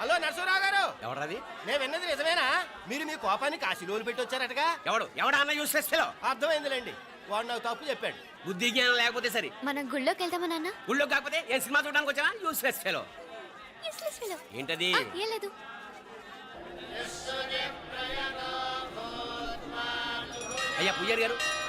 Hello Narasarao గారు. ఎవడది నేను విన్నది నిజమేనా? మీరు మీ కోపాన్ని కాశీలోలు పెట్టి వచ్చారటగా? ఎవడు? ఎవడా అన్న యూస్లెస్ ఫెలో అర్థమైందిలేండి. వాడు నాకు తప్పు చెప్పాడు. బుద్ధి జ్ఞానం లేకపోతే సరే. మనం గుళ్ళోకి వెళ్దామా నాన్న? ఊళ్ళో కాకపోతే ఏం సినిమా చూడడానికి వచ్చావా? Fellow Useless fellow. ఏంటది? ఏం లేదు. అయ్యా పుయ్యర్ గారు.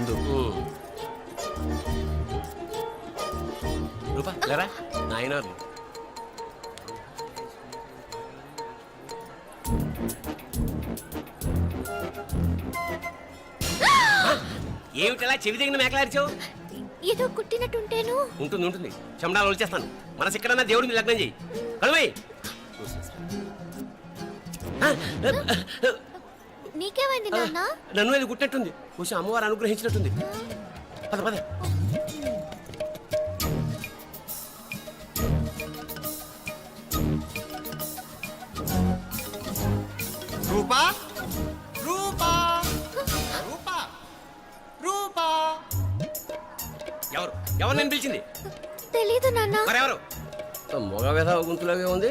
ముందు. ముందు రూపా లేరా? నాయనారు ఏమిటలా చెవి దగ్గర మేకలారిచావు ఏదో కుట్టినట్టుంటేను. ఉంటుంది ఉంటుంది. చెమడాలు వచ్చేస్తాను మనసు ఎక్కడన్నా దేవుడి మీద లగ్నం చేయి కడుమై నీకేమైంది నాన్న? నన్ను అది గుట్టినట్టుంది. కొంచెం అమ్మవారు అనుగ్రహించినట్టుంది. పద పద. రూపా? రూపా? రూపా? రూపా? ఎవరు? ఎవరు నేను పిలిచింది? తెలీదు నాన్న. మరెవరు? మొగ వ్యధ గుంతులాగే ఉంది.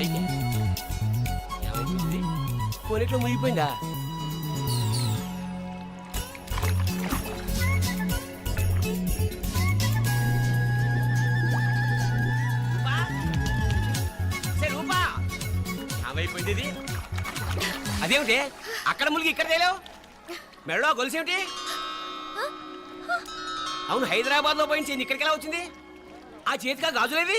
అయితే ముగిపోయిందా మునిగిపోయిందా? ఏమైపోయింది అదేమిటి? అక్కడ ములిగి ఇక్కడ తేలేవు? మెడలో గొలుసేమిటి? అవును హైదరాబాద్లో పోయించింది ఇక్కడికి ఎలా వచ్చింది? ఆ చేతిగా గాజులేవి?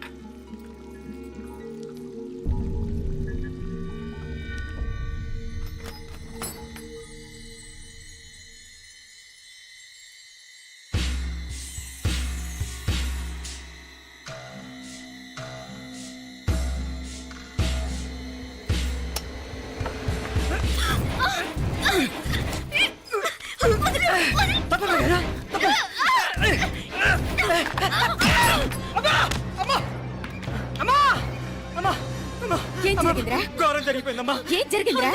ఏం జరిగిందిరా? ఘోరం జరిగిపోయిందమ్మా. ఏం జరిగిందిరా?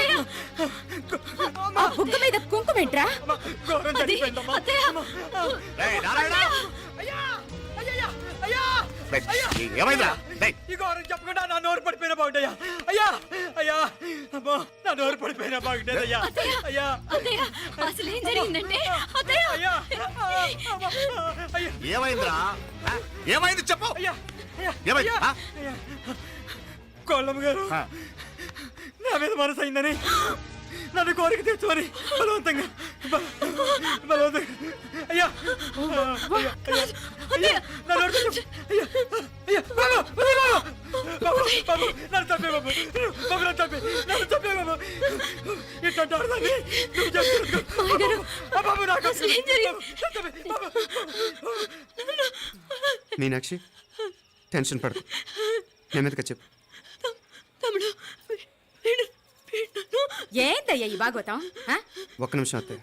ఆ బుగ్గ మీద కుంకుమేంట్రా ఘోరం జరిగిపోయిందమ్మా. రేయ్, ఈ ఘోరం చెప్పకుండా నా నోరు పడిపోయినా బాగుంటాయా అయ్యా అయ్యా. అమ్మో నా నోరు పడిపోయినా బాగుండేది అయ్యా. అయ్యా అత్తయ్య అసలు ఏం జరిగిందంటే? అత్తయ్య! అయ్యా అమ్మా, అయ్యా. ఏమైందిరా? ఆ? ఏమైంది చెప్పు. అయ్యా అయ్యా ఏమైంది? అయ్యా. ఆ? కోళ్ళమ్మ గారు ఆ. నా మీద మనసు అయిందని నన్ను కోరిక తెచ్చుకొని బలవంతంగా బల- బలవంతంగా అయ్యా నన్ను చంపే బాబు బాబు నన్ను చంపే నన్ను చంపే బాబు ఇట్లా అర్థాన్ని నువ్వు చెప్తున్నావు బాబు నాకు మీనాక్షి టెన్షన్ పడకు నెమ్మదిగా చెప్పు తమ్ముడు ఏంటయ్యా ఈ భాగవతం ఒక్క నిమిషం అత్తయ్య.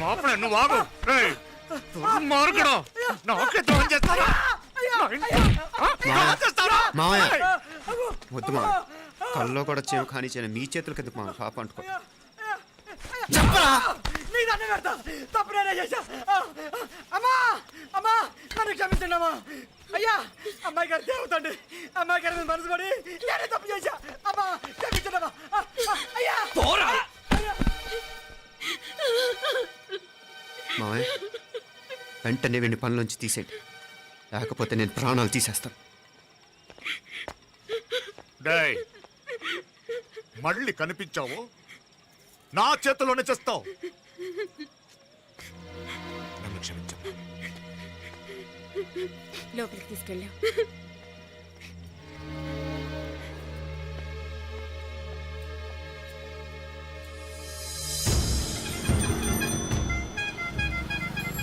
మాపడే నువ్వు ఆగు. రేయ్, దుర్మార్గుడు. నాకే ద్రోహం చేస్తారా? మావయ్య వద్దు మా కల్లో కూడా చేవు కానీ చేయను. మీ చేతులకి ఎందుకు మా పాప అంటుకో. నీ దండం పెడతా తప్పు నేనే చేశా. ఆ, అమ్మా అమ్మా నన్ను క్షమించండి అమ్మా అయ్యా అమ్మాయి గారు దేవతండి. అమ్మాయి గారి మనసు పడి నేనే తప్పు చేశా. అమ్మా క్షమించండి అమ్మా ఆ, ఆ, అయ్యా. అయ్యా. మావయ్య వెంటనే వీడిని పనిలోంచి తీసేయండి. లేకపోతే నేను ప్రాణాలు తీసేస్తాను. డేయ్, మళ్ళీ కనిపించావు? నా చేతిలోనే చేస్తావు? నన్ను క్షమించు లోపలికి తీసుకెళ్ళాం